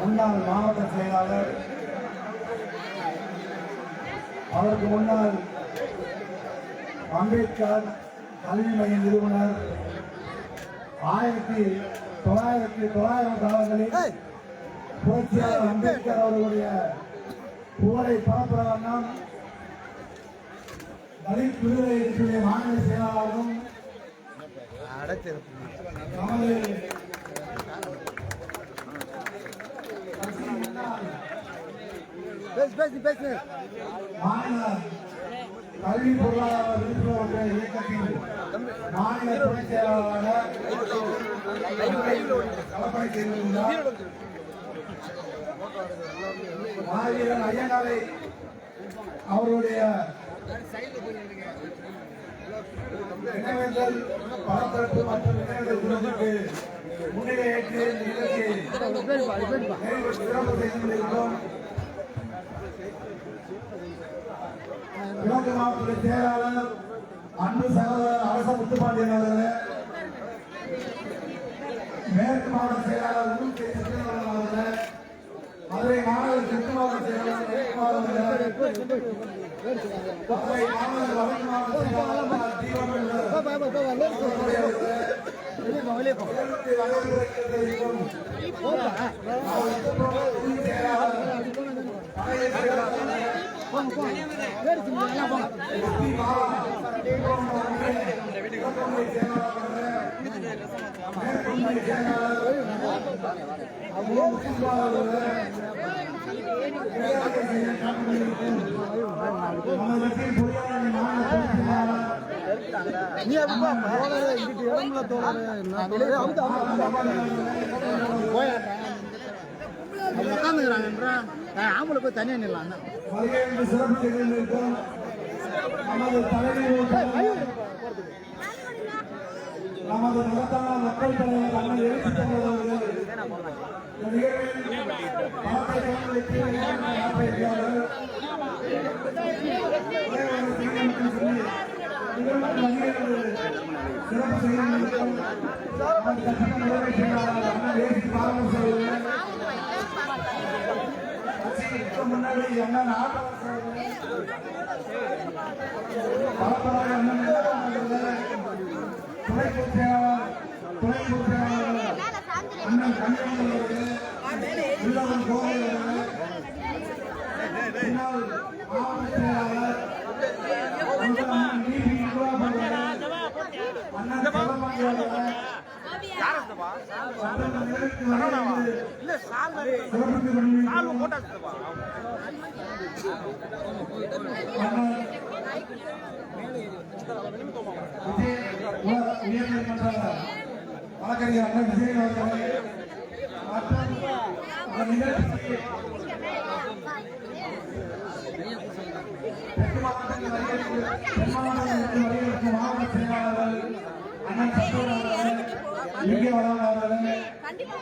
முன்னாள் மாவட்ட செயலாளர். அவருக்கு முன்னால் அம்பேத்கர் கல்வி மைய நிறுவனர். ஆயிரத்தி தொள்ளாயிரத்தி தொள்ளாயிரம் காலங்களில் புரட்சியாளர் அம்பேத்கர் அவர்களுடைய புகழை பரப்புற வண்ணம் தலித் விடுதலை மாநில செயலாளரும் நமது மாநில கல்வி பொருளாதார விழிப்புணர்வு இயக்கத்தின் மாநில செயலாளராக செய்திருந்தார் மாவீரன் ஐயனாரை அவருடைய நினைவேந்தல் பரபரப்பு மற்றும் நினைவேந்தல் குழுவுக்கு முன்னிலை ஏற்று இந்த நிகழ்ச்சியை சிறப்பு செய்து கொண்டிருக்கிறோம். கிழக்கு மாவட்ட செயலாளர் அன்பு சகோதரர் அரச முத்துப்பாண்டியன் அவர்களே மேற்கு மாவட்ட செயலாளர் அவர்களே மதுரை மாநகர தெற்கு மாவட்ட செயலாளர் ஜெயக்குமார் நீ மதுரை மாநகர வடக்கு மாவட்ட செயலாளர் உட்காந்துக்கிறாங்கன்றா ஆம்பளை போய் தனியா நில்லாம் நமது நடத்தான மக்கள் தலைவர் அண்ணன் எழுச்சி சிறப்பு செய்திகளுக்கும் முன்னாடி அண்ணன் ஆட்டவாசல் அவர்கள் துணை பொதுச் துணை பொதுச் அண்ணன் கண்ணியம்மன் அவர்கள் உள்ளவன் கோவை அவர்கள் முன்னாள் மாவட்ட செயலாளர் அண்ணன் உயர்நீதிமன்ற வழக்கறிஞர் அண்ணன் விஜயன் அவர்களே மற்றும் நிகழ்ச்சிக்கு தெற்கு மாவட்டத்தில் வருகிறது மாவட்ட செயலாளர்கள் அண்ணன் அவர்கள் வளவன் அவர்கள்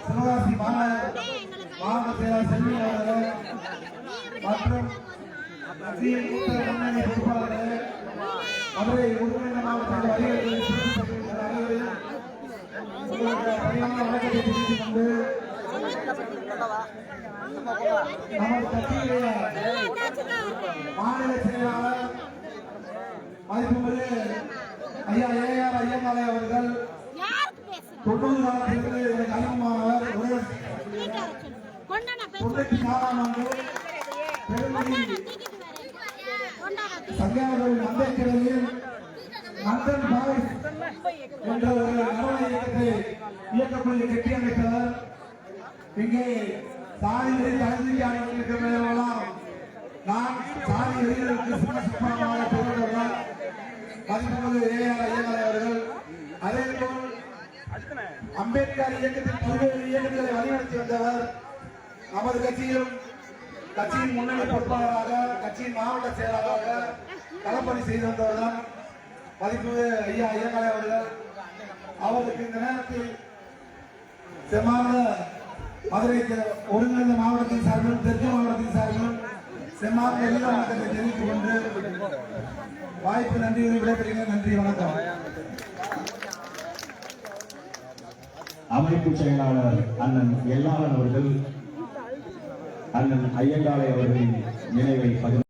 சிவகாசி மாவட்ட செயலாளர் செல்வி அவர்கள் மற்றும் மத்திய மூத்த முன்னணி பொறுப்பாளர்கள் மதுரை உடுமலை வருகிறது அனைவரையும் உங்களுடைய பணியான வணக்கத்தை தெரிவித்துக் கொண்டு நமது கட்சியுடைய மாநில செயலாளர் மதிப்புமிகு ஐயா ஏஆர் ஐயம்மாலை அவர்கள் தொண்ணூறு காலத்திலிருந்து எனக்கு அறிமுகமானவர் ஒரு தொண்ணூற்றி நாலாம் ஆண்டு பெருமதி சங்கியானவர்கள் அம்பேத்கரில் பாய்ஸ் என்ற ஒரு நடன இயக்கத்தை இயக்கக்குழு கட்டியமைத்தவர் இங்கே சாதிகளை வெறி அனுப்பியிருக்கிறவர்களெல்லாம் நான் சாதி வெளியிலிருந்து சிம்மசிம்மமாக பெறுவதெல்லாம் மதிப்புமிகு ஏஆர் ஐயனார் அவர்கள் அதே போல் அம்பேத்கர் இயக்கத்தின் பல்வேறு இயக்கங்களை வழிநடத்தி வந்தவர் நமது கட்சியிலும் கட்சியின் முன்னணி பொறுப்பாளராக கட்சியின் மாவட்ட செயலாளராக களப்பணி செய்து வந்தவர்தான் மதிப்பு ஐயா ஐயங்கலை அவர்கள். அவருக்கு இந்த நேரத்தில் செம்மாத மதுரை ஒருங்கிணைந்த மாவட்டத்தின் சார்பிலும் தெற்கு மாவட்டத்தின் சார்பிலும் செம்மாத எல்லா வணக்கத்தை தெரிவித்துக் கொண்டு வாய்ப்பு நன்றி விடைபெறுகிறேன். நன்றி வணக்கம். அமைப்பு செயலாளர் அண்ணன் எல்லாரன் அவர்கள் அண்ணன் ஐயங்காலை அவர்களின் நினைவை பகிர்ந்து